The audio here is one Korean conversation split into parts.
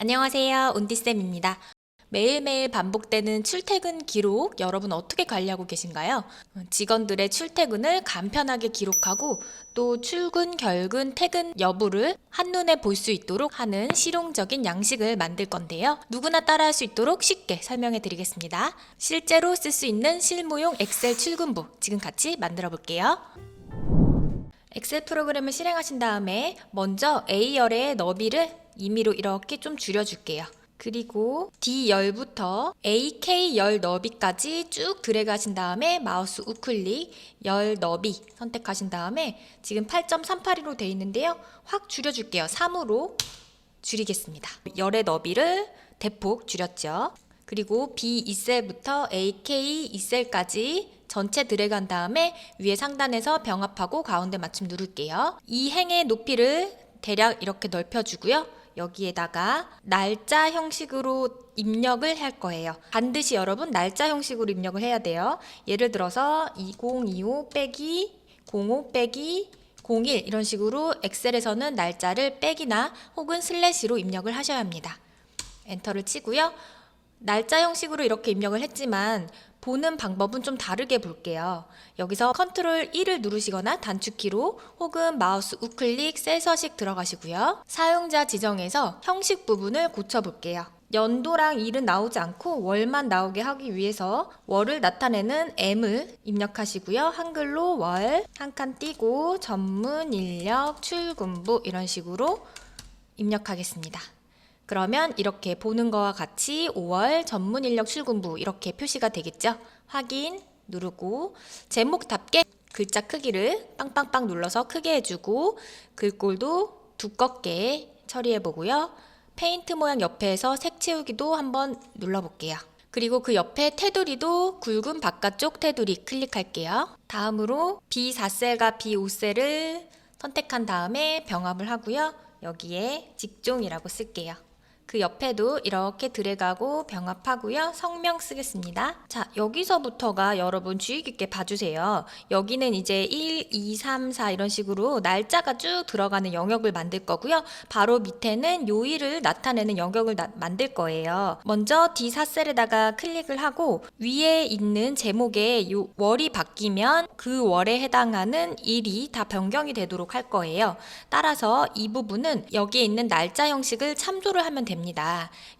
안녕하세요. 온디쌤입니다. 매일매일 반복되는 출퇴근 기록 여러분 어떻게 관리하고 계신가요? 직원들의 출퇴근을 간편하게 기록하고 또 출근, 결근, 퇴근 여부를 한눈에 볼 수 있도록 하는 실용적인 양식을 만들 건데요. 누구나 따라할 수 있도록 쉽게 설명해 드리겠습니다. 실제로 쓸 수 있는 실무용 엑셀 출근부 지금 같이 만들어 볼게요. 엑셀 프로그램을 실행하신 다음에 먼저 A열의 너비를 임의로 이렇게 좀 줄여줄게요. 그리고 D열부터 AK열 너비까지 쭉 드래그 하신 다음에 마우스 우클릭 열 너비 선택하신 다음에 지금 8.382로 돼 있는데요. 확 줄여줄게요. 3으로 줄이겠습니다. 열의 너비를 대폭 줄였죠. 그리고 B2셀부터 AK 2셀까지 전체 드래그한 다음에 위에 상단에서 병합하고 가운데 맞춤 누를게요. 이 행의 높이를 대략 이렇게 넓혀주고요. 여기에다가 날짜 형식으로 입력을 할 거예요. 반드시 여러분 날짜 형식으로 입력을 해야 돼요. 예를 들어서 2025 빼기 05 빼기 01 이런 식으로 엑셀에서는 날짜를 빼기나 혹은 슬래시로 입력을 하셔야 합니다. 엔터를 치고요. 날짜 형식으로 이렇게 입력을 했지만 보는 방법은 좀 다르게 볼게요. 여기서 컨트롤 1을 누르시거나 단축키로 혹은 마우스 우클릭 셀 서식 들어가시고요. 사용자 지정에서 형식 부분을 고쳐볼게요. 연도랑 일은 나오지 않고 월만 나오게 하기 위해서 월을 나타내는 M을 입력하시고요. 한글로 월 한 칸 띄고 전문 인력 출근부 이런 식으로 입력하겠습니다. 그러면 이렇게 보는 거와 같이 5월 전문 인력 출근부 이렇게 표시가 되겠죠? 확인 누르고 제목답게 글자 크기를 빵빵빵 눌러서 크게 해주고 글꼴도 두껍게 처리해 보고요. 페인트 모양 옆에서 색 채우기도 한번 눌러볼게요. 그리고 그 옆에 테두리도 굵은 바깥쪽 테두리 클릭할게요. 다음으로 B4셀과 B5셀을 선택한 다음에 병합을 하고요. 여기에 직종이라고 쓸게요. 그 옆에도 이렇게 드래그하고 병합하고요. 성명 쓰겠습니다. 자, 여기서부터가 여러분 주의 깊게 봐주세요. 여기는 이제 1, 2, 3, 4 이런 식으로 날짜가 쭉 들어가는 영역을 만들 거고요. 바로 밑에는 요일을 나타내는 영역을 나- 만들 거예요. 먼저 D4셀에다가 클릭을 하고 위에 있는 제목에 요 월이 바뀌면 그 월에 해당하는 일이 다 변경이 되도록 할 거예요. 따라서 이 부분은 여기에 있는 날짜 형식을 참조를 하면 됩니다.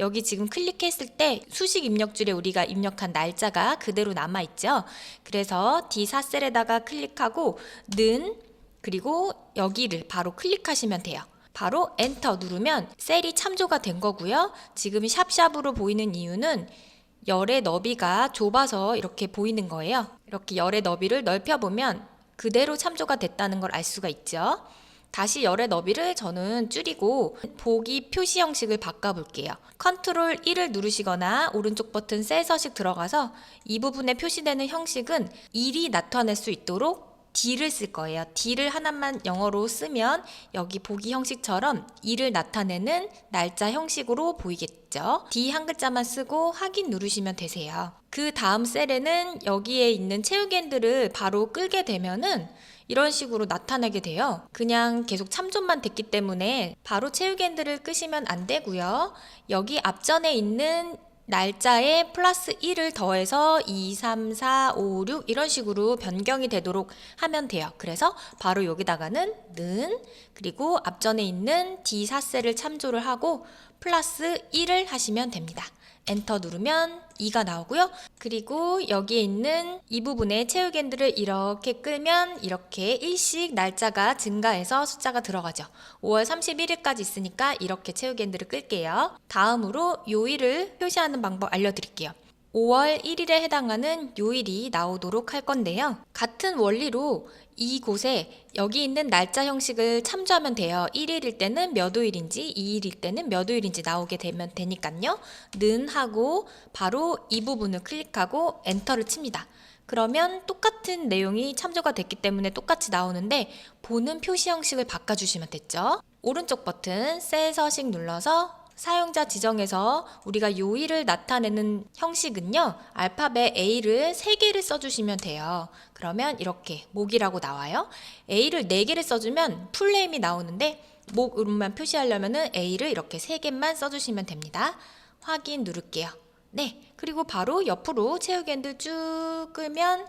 여기 지금 클릭했을 때 수식 입력줄에 우리가 입력한 날짜가 그대로 남아 있죠. 그래서 D4 셀에다가 클릭하고 는 그리고 여기를 바로 클릭하시면 돼요. 바로 엔터 누르면 셀이 참조가 된 거고요. 지금 샵샵으로 보이는 이유는 열의 너비가 좁아서 이렇게 보이는 거예요. 이렇게 열의 너비를 넓혀보면 그대로 참조가 됐다는 걸 알 수가 있죠. 다시 열의 너비를 저는 줄이고 보기 표시 형식을 바꿔볼게요. 컨트롤 1을 누르시거나 오른쪽 버튼 셀 서식 들어가서 이 부분에 표시되는 형식은 일이 나타낼 수 있도록 D를 쓸 거예요. D를 하나만 영어로 쓰면 여기 보기 형식처럼 일을 나타내는 날짜 형식으로 보이겠죠. D 한 글자만 쓰고 확인 누르시면 되세요. 그 다음 셀에는 여기에 있는 채우기 핸들을 바로 끌게 되면은 이런 식으로 나타내게 돼요. 그냥 계속 참조만 됐기 때문에 바로 채우기 핸들을 끄시면 안 되고요. 여기 앞전에 있는 날짜에 플러스 1을 더해서 2, 3, 4, 5, 6 이런 식으로 변경이 되도록 하면 돼요. 그래서 바로 여기다가는 는 그리고 앞전에 있는 D4셀을 참조를 하고 플러스 1을 하시면 됩니다. 엔터 누르면 2가 나오고요. 그리고 여기에 있는 이 부분에 채우기핸들을 이렇게 끌면 이렇게 일씩 날짜가 증가해서 숫자가 들어가죠. 5월 31일까지 있으니까 이렇게 채우기핸들을 끌게요. 다음으로 요일을 표시하는 방법 알려드릴게요. 5월 1일에 해당하는 요일이 나오도록 할 건데요. 같은 원리로 이곳에 여기 있는 날짜 형식을 참조하면 돼요. 1일일 때는 몇 호일인지, 2일일 때는 몇 호일인지 나오게 되면 되니까요. 는 하고 바로 이 부분을 클릭하고 엔터를 칩니다. 그러면 똑같은 내용이 참조가 됐기 때문에 똑같이 나오는데 보는 표시 형식을 바꿔주시면 됐죠. 오른쪽 버튼 셀 서식 눌러서 사용자 지정에서 우리가 요일을 나타내는 형식은요. 알파벳 A를 3개를 써주시면 돼요. 그러면 이렇게 목이라고 나와요. A를 4개를 써주면 풀네임이 나오는데 목으로만 표시하려면은 A를 이렇게 세 개만 써주시면 됩니다. 확인 누를게요. 네, 그리고 바로 옆으로 채우기 핸들 쭉 끄면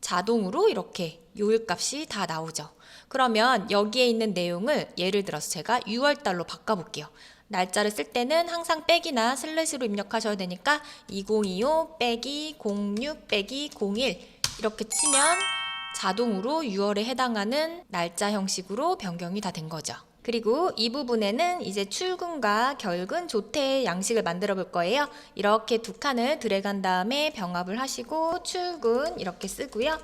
자동으로 이렇게 요일 값이 다 나오죠. 그러면 여기에 있는 내용을 예를 들어서 제가 6월달로 바꿔볼게요. 날짜를 쓸 때는 항상 빼기나 슬래시로 입력하셔야 되니까 2025 빼기 06 빼기 01 이렇게 치면 자동으로 6월에 해당하는 날짜 형식으로 변경이 다 된 거죠. 그리고 이 부분에는 이제 출근과 결근, 조퇴의 양식을 만들어 볼 거예요. 이렇게 두 칸을 드래그한 다음에 병합을 하시고 출근 이렇게 쓰고요.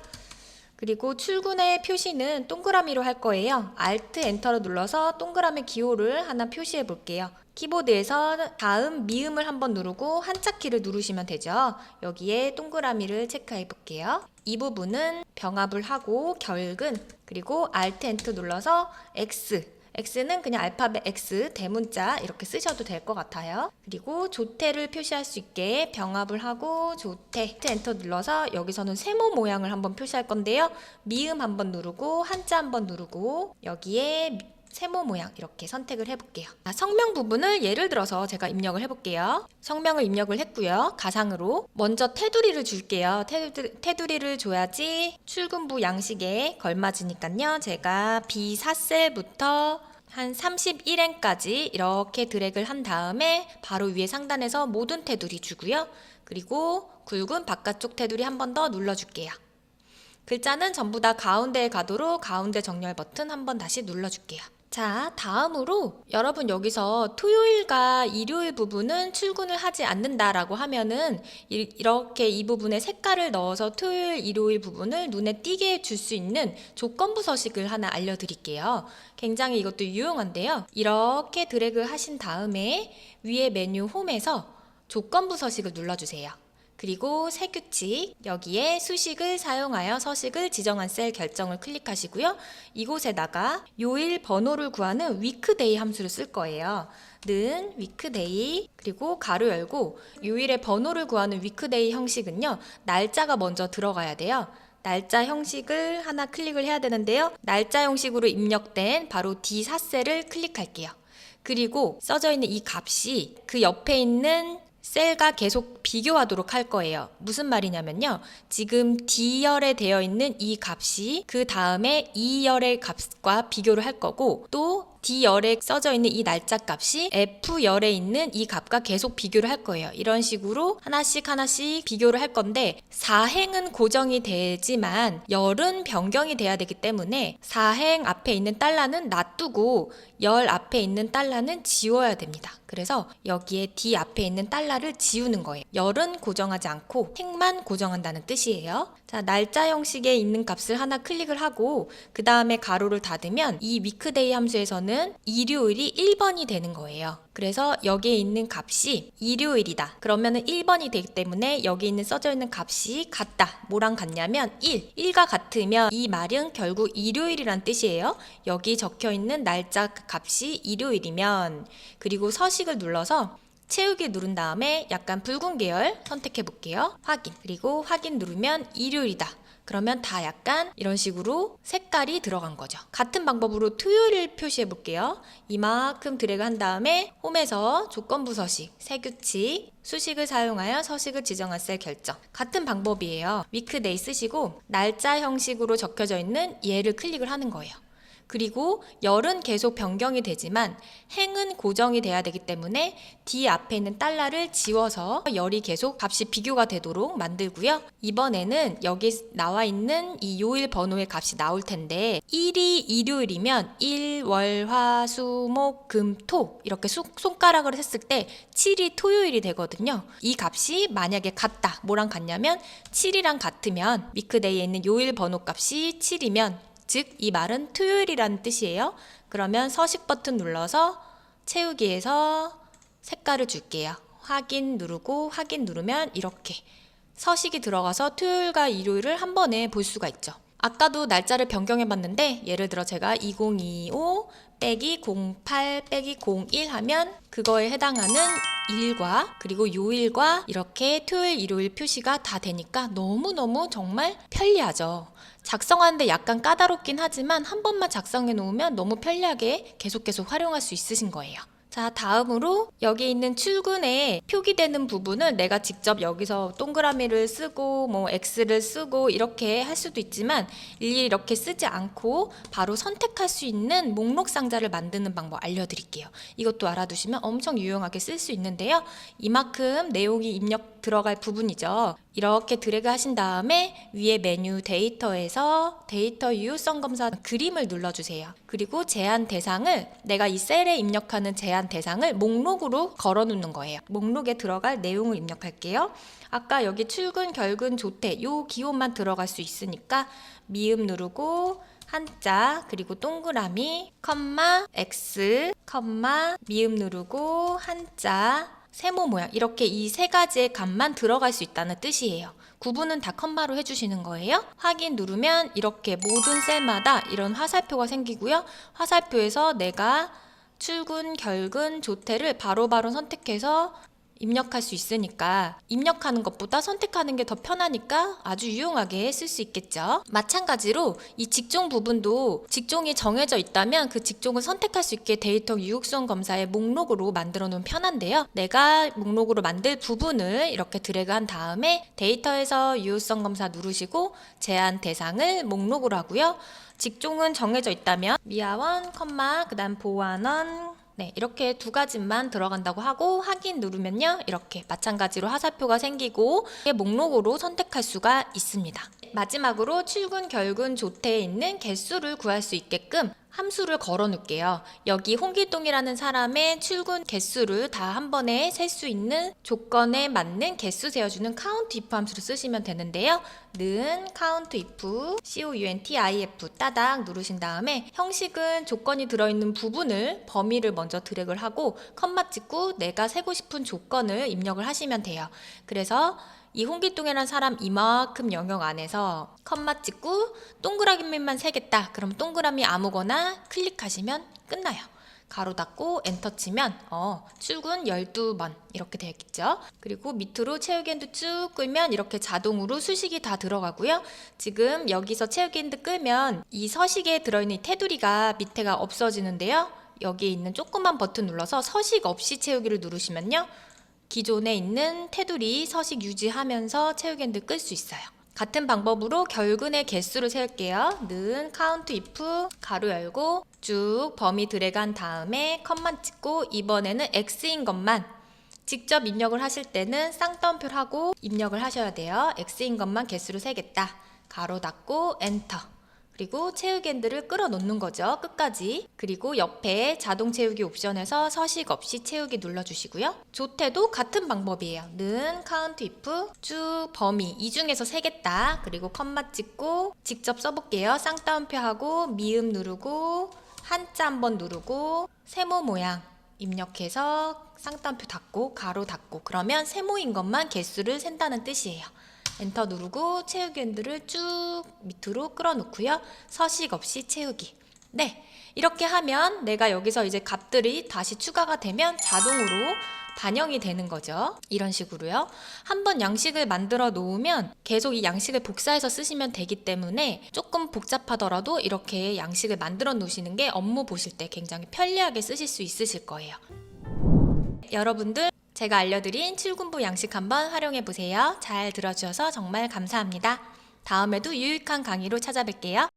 그리고 출근의 표시는 동그라미로 할 거예요. Alt 엔터를 눌러서 동그라미 기호를 하나 표시해 볼게요. 키보드에서 다음 미음을 한번 누르고 한자 키를 누르시면 되죠. 여기에 동그라미를 체크해 볼게요. 이 부분은 병합을 하고 결근 그리고 Alt 엔터 눌러서 X X는 그냥 알파벳 X 대문자 이렇게 쓰셔도 될 것 같아요. 그리고 조퇴를 표시할 수 있게 병합을 하고 조퇴 엔터 눌러서 여기서는 세모 모양을 한번 표시할 건데요. 미음 한번 누르고 한자 한번 누르고 여기에 미- 세모 모양 이렇게 선택을 해볼게요. 아, 성명 부분을 예를 들어서 제가 입력을 해볼게요. 성명을 입력을 했고요. 가상으로 먼저 테두리를 줄게요. 테두리, 테두리를 줘야지 출근부 양식에 걸맞으니까요. 제가 B4셀부터 한 31행까지 이렇게 드래그를 한 다음에 바로 위에 상단에서 모든 테두리 주고요. 그리고 굵은 바깥쪽 테두리 한 번 더 눌러줄게요. 글자는 전부 다 가운데에 가도록 가운데 정렬 버튼 한 번 다시 눌러줄게요. 자, 다음으로 여러분 여기서 토요일과 일요일 부분은 출근을 하지 않는다라고 하면은 이- 이렇게 이 부분에 색깔을 넣어서 토요일, 일요일 부분을 눈에 띄게 줄 수 있는 조건부 서식을 하나 알려드릴게요. 굉장히 이것도 유용한데요. 이렇게 드래그 하신 다음에 위에 메뉴 홈에서 조건부 서식을 눌러주세요. 그리고 새 규칙 여기에 수식을 사용하여 서식을 지정한 셀 결정을 클릭하시고요. 이곳에다가 요일 번호를 구하는 위크데이 함수를 쓸 거예요. 는 위크데이 그리고 가로 열고 요일의 번호를 구하는 위크데이 형식은요. 날짜가 먼저 들어가야 돼요. 날짜 형식을 하나 클릭을 해야 되는데요. 날짜 형식으로 입력된 바로 D4셀을 클릭할게요. 그리고 써져 있는 이 값이 그 옆에 있는 셀과 계속 비교하도록 할 거예요. 무슨 말이냐면요. 지금 D열에 되어 있는 이 값이 그 다음에 E열의 값과 비교를 할 거고 또 D열에 써져 있는 이 날짜 값이 F열에 있는 이 값과 계속 비교를 할 거예요. 이런 식으로 하나씩 하나씩 비교를 할 건데 사행은 고정이 되지만 열은 변경이 돼야 되기 때문에 사행 앞에 있는 달러는 놔두고 열 앞에 있는 달러는 지워야 됩니다. 그래서 여기에 D 앞에 있는 달러를 지우는 거예요. 열은 고정하지 않고 행만 고정한다는 뜻이에요. 자, 날짜 형식에 있는 값을 하나 클릭을 하고 그 다음에 가로를 닫으면 이 위크데이 함수에서는 일요일이 1번이 되는 거예요. 그래서 여기에 있는 값이 일요일이다. 그러면은 1번이 되기 때문에 여기 있는 써져 있는 값이 같다. 뭐랑 같냐면 1. 1과 같으면 이 말은 결국 일요일이란 뜻이에요. 여기 적혀 있는 날짜 값이 일요일이면 그리고 서식을 눌러서 채우기 누른 다음에 약간 붉은 계열 선택해 볼게요. 확인. 그리고 확인 누르면 일요일이다. 그러면 다 약간 이런 식으로 색깔이 들어간 거죠. 같은 방법으로 토요일을 표시해 볼게요. 이만큼 드래그 한 다음에 홈에서 조건부 서식, 새 규칙, 수식을 사용하여 서식을 지정한 셀 결정. 같은 방법이에요. 위크데이 쓰시고 날짜 형식으로 적혀져 있는 얘를 클릭을 하는 거예요. 그리고 열은 계속 변경이 되지만 행은 고정이 돼야 되기 때문에 D 앞에 있는 달러를 지워서 열이 계속 값이 비교가 되도록 만들고요. 이번에는 여기 나와 있는 이 요일 번호의 값이 나올 텐데 1이 일요일이면 1, 월, 화, 수, 목, 금, 토 이렇게 수- 손가락으로 했을 때 7이 토요일이 되거든요. 이 값이 만약에 같다. 뭐랑 같냐면 7이랑 같으면 위크데이에 있는 요일 번호 값이 7이면 즉 이 말은 토요일이라는 뜻이에요. 그러면 서식 버튼 눌러서 채우기에서 색깔을 줄게요. 확인 누르고 확인 누르면 이렇게 서식이 들어가서 토요일과 일요일을 한 번에 볼 수가 있죠. 아까도 날짜를 변경해 봤는데 예를 들어 제가 2025 빼기 08 빼기 01 하면 그거에 해당하는 일과 그리고 요일과 이렇게 토요일 일요일 표시가 다 되니까 너무너무 정말 편리하죠. 작성하는데 약간 까다롭긴 하지만 한 번만 작성해 놓으면 너무 편리하게 계속 계속 활용할 수 있으신 거예요. 자, 다음으로 여기 있는 출근에 표기되는 부분을 내가 직접 여기서 동그라미를 쓰고 뭐 X를 쓰고 이렇게 할 수도 있지만 일일이 이렇게 쓰지 않고 바로 선택할 수 있는 목록 상자를 만드는 방법 알려드릴게요. 이것도 알아두시면 엄청 유용하게 쓸 수 있는데요. 이만큼 내용이 입력 들어갈 부분이죠. 이렇게 드래그 하신 다음에 위에 메뉴 데이터에서 데이터 유효성 검사 그림을 눌러주세요. 그리고 제한 대상을 내가 이 셀에 입력하는 제한 대상을 목록으로 걸어 놓는 거예요. 목록에 들어갈 내용을 입력할게요. 아까 여기 출근, 결근, 조퇴 요 기호만 들어갈 수 있으니까 미음 누르고 한자 그리고 동그라미 컴마 x 컴마 미음 누르고 한자 세모 모양 이렇게 이 세 가지의 값만 들어갈 수 있다는 뜻이에요. 구분은 다 컴마로 해주시는 거예요. 확인 누르면 이렇게 모든 셀마다 이런 화살표가 생기고요. 화살표에서 내가 출근, 결근, 조퇴를 바로바로 선택해서 입력할 수 있으니까 입력하는 것보다 선택하는 게 더 편하니까 아주 유용하게 쓸 수 있겠죠. 마찬가지로 이 직종 부분도 직종이 정해져 있다면 그 직종을 선택할 수 있게 데이터 유효성 검사의 목록으로 만들어 놓으면 편한데요. 내가 목록으로 만들 부분을 이렇게 드래그 한 다음에 데이터에서 유효성 검사 누르시고 제한 대상을 목록으로 하고요. 직종은 정해져 있다면 미아원, 컴마, 그다음 보안원, 네, 이렇게 두 가지만 들어간다고 하고 확인 누르면요. 이렇게 마찬가지로 화살표가 생기고 목록으로 선택할 수가 있습니다. 마지막으로 출근, 결근, 조퇴에 있는 개수를 구할 수 있게끔 함수를 걸어 놓을게요. 여기 홍길동이라는 사람의 출근 개수를 다 한 번에 셀 수 있는 조건에 맞는 개수 세어주는 count if 함수를 쓰시면 되는데요. 는 count if count if 따닥 누르신 다음에 형식은 조건이 들어있는 부분을 범위를 먼저 드래그를 하고 컴마 찍고 내가 세고 싶은 조건을 입력을 하시면 돼요. 그래서 이 홍길동이라는 사람 이만큼 영역 안에서 컴마 찍고 동그라미만 세겠다. 그럼 동그라미 아무거나 클릭하시면 끝나요. 가로 닫고 엔터 치면 어, 출근 12번 이렇게 되겠죠. 그리고 밑으로 채우기 핸드 쭉 끌면 이렇게 자동으로 수식이 다 들어가고요. 지금 여기서 채우기 핸드 끌면 이 서식에 들어있는 이 테두리가 밑에가 없어지는데요. 여기에 있는 조그만 버튼 눌러서 서식 없이 채우기를 누르시면요. 기존에 있는 테두리 서식 유지하면서 핸들 끌수 있어요. 같은 방법으로 결근의 개수를 세울게요. 는 count if 가로 열고 쭉 범위 드래그 한 다음에 컷만 찍고 이번에는 x인 것만 직접 입력을 하실 때는 쌍따옴표를 하고 입력을 하셔야 돼요. x인 것만 개수를 세겠다. 가로 닫고 엔터. 그리고 채우기 핸들을 끌어 놓는 거죠. 끝까지. 그리고 옆에 자동 채우기 옵션에서 서식 없이 채우기 눌러주시고요. 조태도 같은 방법이에요. 는 count if 쭉 범위 이 중에서 세겠다. 그리고 컴마 찍고 직접 써볼게요. 쌍따옴표 하고 미음 누르고 한자 한번 누르고 세모 모양 입력해서 쌍따옴표 닫고 가로 닫고 그러면 세모인 것만 개수를 센다는 뜻이에요. 엔터 누르고 채우기 핸들을 쭉 밑으로 끌어놓고요. 서식 없이 채우기. 네. 이렇게 하면 내가 여기서 이제 값들이 다시 추가가 되면 자동으로 반영이 되는 거죠. 이런 식으로요. 한번 양식을 만들어 놓으면 계속 이 양식을 복사해서 쓰시면 되기 때문에 조금 복잡하더라도 이렇게 양식을 만들어 놓으시는 게 업무 보실 때 굉장히 편리하게 쓰실 수 있으실 거예요. 여러분들 제가 알려드린 출근부 양식 한번 활용해 보세요. 잘 들어주셔서 정말 감사합니다. 다음에도 유익한 강의로 찾아뵐게요.